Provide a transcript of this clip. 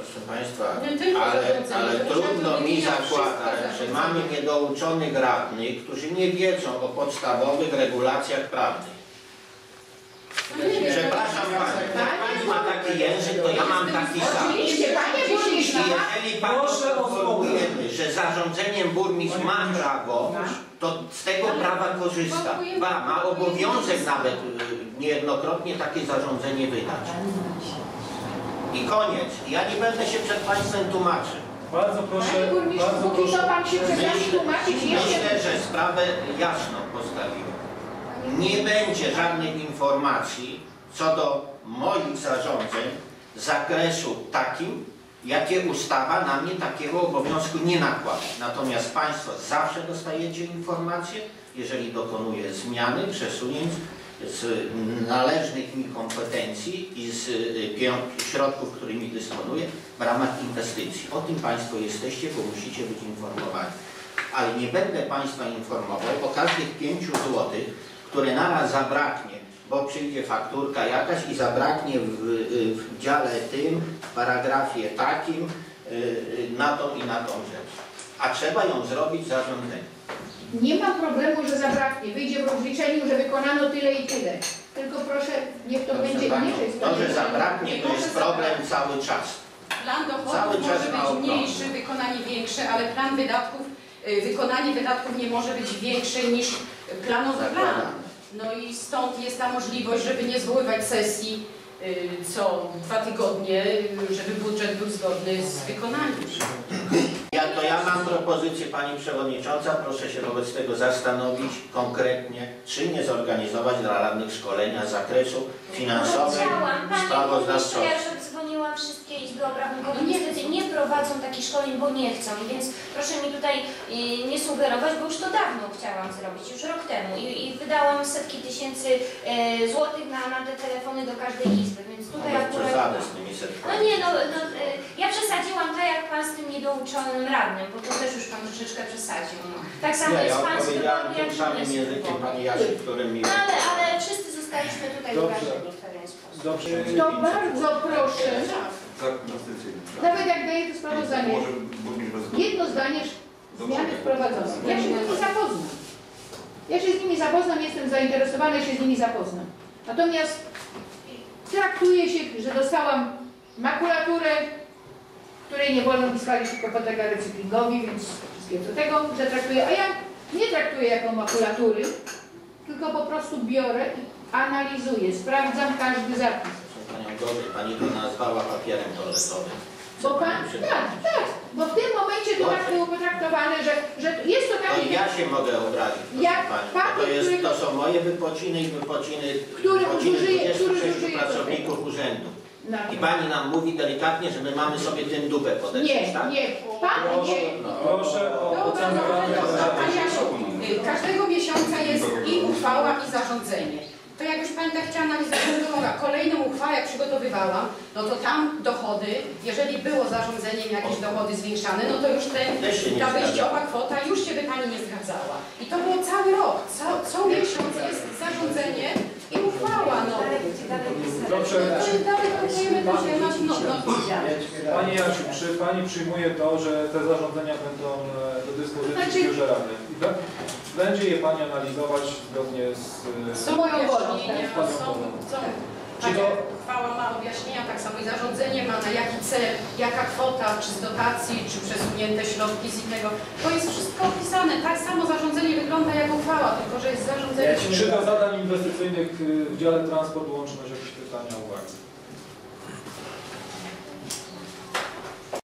Proszę Państwa, ale, ale trudno mi zakładać, że mamy niedouczonych radnych, którzy nie wiedzą o podstawowych regulacjach prawnych. No Przepraszam Pani, jak Pani ma taki język, to ja mam taki sam. Jeżeli Pani Proszę o informujemy, że zarządzeniem burmistrz ma prawo, to z tego prawa korzysta. Ba, ma obowiązek nawet y, niejednokrotnie takie zarządzenie wydać. I koniec. Ja nie będę się przed Państwem tłumaczył. Bardzo Panie proszę, burmistrzu, bardzo póki co proszę. pan się przed nami tłumaczyć jeszcze... Myślę, że sprawę jasno postawiłem. Nie będzie żadnych informacji co do moich zarządzeń z zakresu takim, jakie ustawa na mnie takiego obowiązku nie nakłada. Natomiast Państwo zawsze dostajecie informacje, jeżeli dokonuję zmiany, przesunięć z należnych mi kompetencji i z y, środków, którymi dysponuję w ramach inwestycji. O tym Państwo jesteście, bo musicie być informowani. Ale nie będę Państwa informował o każdych 5 złotych, które naraz zabraknie, bo przyjdzie fakturka jakaś i zabraknie w, y, w dziale tym, w paragrafie takim y, na tą i na tą rzecz. A trzeba ją zrobić zarządzeniem. Nie ma problemu, że zabraknie. Wyjdzie w rozliczeniu, że wykonano tyle i tyle. Tylko proszę, niech to Proszę będzie Panią, inaczej. to, że zabraknie, to jest problem cały czas. Plan dochodów może być mniejszy, wykonanie większe, ale plan wydatków, y, wykonanie wydatków nie może być większe niż planowy plan. No i stąd jest ta możliwość, żeby nie zwoływać sesji y, co dwa tygodnie, y, żeby budżet był zgodny z wykonaniem. Ja, to ja mam propozycję Pani Przewodnicząca, proszę się wobec tego zastanowić konkretnie, czy nie zorganizować dla radnych szkolenia z zakresu finansowego, panie burmistrzu, sprawozdawczego. ja już oddzwoniłam wszystkie izby obrachunkowe, No nie niestety nie prowadzą takich szkoleń, bo nie chcą, więc proszę mi tutaj y, nie sugerować, bo już to dawno chciałam zrobić, już rok temu. I, i wydałam setki tysięcy e, złotych na, na te telefony do każdej izby, więc tutaj akurat... No nie, no, no e, ja przesadziłam tak jak tym niedouczonym radnym, bo to też już pan troszeczkę przesadził. Tak samo Nie, ja jest pan z tym jak z językiem. Pani Jasiek, którym mi... No ale, ale wszyscy zostaliśmy tutaj Dobrze. uważani w pewien sposób. Dobrze. To bardzo proszę, nawet jak daję to sprawozdanie, jedno zdanie, zmiany wprowadzone. Ja się z nimi zapoznam. Ja się z nimi zapoznam, jestem zainteresowana i się z nimi zapoznam. Natomiast traktuję się, że dostałam makulaturę, której nie wolno wysłać tylko podlega recyklingowi, więc wszystkiego do tego, że traktuję, a ja nie traktuję jako makulatury, tylko po prostu biorę i analizuję, sprawdzam każdy zapis. Panią gorzej, Pani to nazwała papierem toaletowym. Bo pan, tak, tak, bo w tym momencie to tak było potraktowane, że, że jest to To taki, i ja się mogę obrazić, Jak bo To, jest, to są moje wypociny i wypociny, Który wypociny użyje- który 26 użyje pracowników urzędu. I Pani nam mówi delikatnie, że my mamy sobie tym dupę podeszć, nie, tak? nie, pan, Proszę, nie, proszę o Dobra. Pani każdego miesiąca jest i uchwała, i zarządzenie. To jak już Pani tak chciała analizować. Kolejną uchwałę jak przygotowywałam, no to tam dochody, jeżeli było zarządzeniem jakieś dochody zwiększane, no to już te, ta wyjściowa kwota już się by Pani nie zgadzała. I to było cały rok. Co, co miesiąc jest zarządzenie i uchwała, no. Dobrze. To jest dalej próbujemy to się na no, no, Pani Jasiu, czy Pani przyjmuje to, że te zarządzenia będą e, do dyspozycji Znaczy- biurze rady? Będzie je Pani analizować zgodnie z... Są Moją wolą, tak. to- uchwała ma objaśnienia, tak samo i zarządzenie ma na jaki cel, jaka kwota, czy z dotacji, czy przesunięte środki z innego. To jest wszystko opisane. Tak samo zarządzenie wygląda jak uchwała, tylko że jest zarządzenie. Czy do zadań inwestycyjnych y, w dziale transport łączność jakieś pytania?